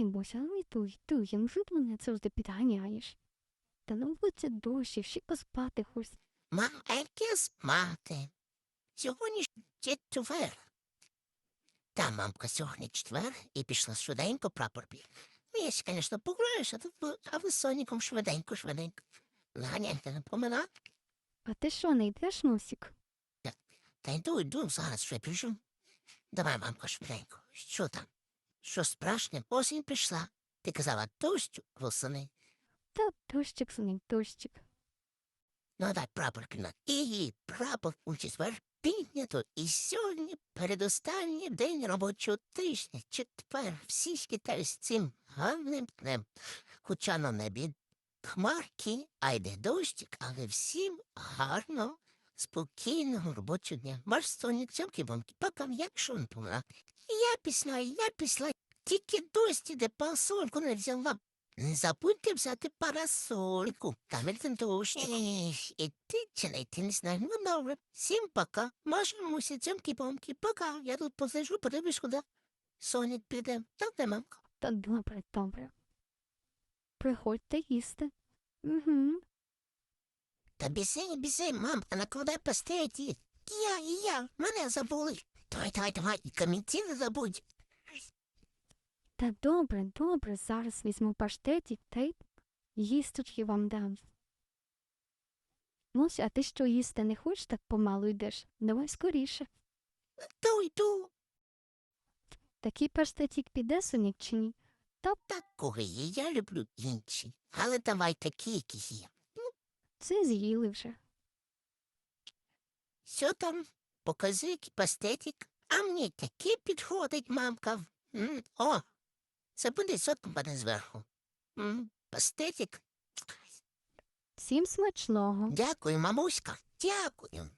Ой, Боже, ой, туй, туй, я вже мене це завжди підганяєш. Та ну будь це дощі, ще поспати хоч. Яке спати? Сьогодні четвер. Та мамка сьогодні четвер і пішла швиденько прапор бій. Ну, я ще, звісно, пограєш, а, ви- а ви з соніком швиденько, швиденько. Наганяйте не помина. А ти що, не йдеш, Носік? Та йду, йду, зараз ще біжу. Давай, мамка, швиденько. Що там? Що страшне? Осінь прийшла. Ти казала дощ восени. Та дощик, синок, дощик. Ну, дай прапор кінок. І прапор у четвер піднято. І сьогодні передостанній день робочого тижня. Четвер. Всі скітають з цим гарним днем. Хоча на небі хмарки, а йде дощик, але всім гарно, спокійного робочого дня. Ваш сонік цьомки бомки, пока якщо не помила. Я після, я після. Тільки дощ іде парасольку не взяла. Не забудьте взяти парасольку. Там іде дощ. Ех, іти чи не йти, не знаю. Ну, добре. Всім пока. Можемо цьомки бомки. Пока. Я тут посижу, подивлюсь, куди. Сонік піде. Добре, мамка. Та добре, добре. Приходьте їсти. Угу. Та біси, біси, мамка, накладай пастеті. Я, і я, мене забули. Давай, давай, давай, і камінці не забудь. Та добре, добре, зараз візьму паштетик та й їсточки вам дам. Ось, а ти що їсти не хочеш, так помалу йдеш. Давай скоріше. Ту йду. Такий паштетик піде, сонік, чи ні? Такого є, я люблю інші. Але давай такі, які є. Це з'їли вже. Що там? Покажи який пастетик. А мені таке підходить, мамка. М, О, це буде сотку мене зверху. М, Пастетик. Всім смачного. Дякую, мамуська. Дякую.